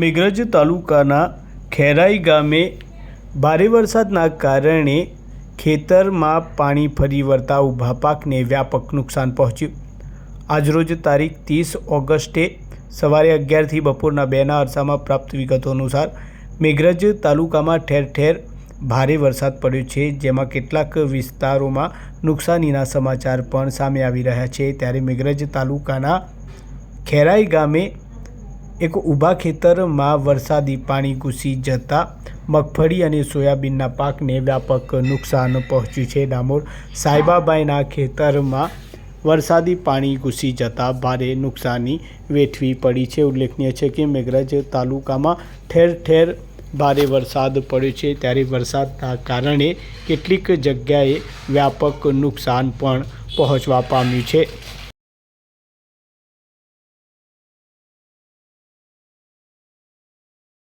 મેઘરજ તાલુકાના ખેરાઈ ગામે ભારે વરસાદના કારણે ખેતરમાં પાણી ફરી વળતા ઊભા પાકને વ્યાપક નુકસાન પહોંચ્યું. આજરોજ તારીખ ત્રીસ ઓગસ્ટે સવારે અગિયારથી બપોરના બેના અરસામાં પ્રાપ્ત વિગતો અનુસાર મેઘરજ તાલુકામાં ઠેર ઠેર ભારે વરસાદ પડ્યો છે, જેમાં કેટલાક વિસ્તારોમાં નુકસાનીના સમાચાર પણ સામે આવી રહ્યા છે. ત્યારે મેઘરજ તાલુકાના ખેરાઈ ગામે એક ઊભા ખેતરમાં વરસાદી પાણી ઘૂસી જતા મગફળી અને સોયાબીનના પાકને વ્યાપક નુકસાન પહોંચ્યું છે. ડામોર સાહેબાબાઈના ખેતરમાં વરસાદી પાણી ઘૂસી જતા ભારે નુકસાની વેઠવી પડી છે. ઉલ્લેખનીય છે કે મેઘરજ તાલુકામાં ઠેર ઠેર ભારે વરસાદ પડ્યો છે. ત્યારે વરસાદના કારણે કેટલીક જગ્યાએ વ્યાપક નુકસાન પણ પહોંચવા પામ્યું છે.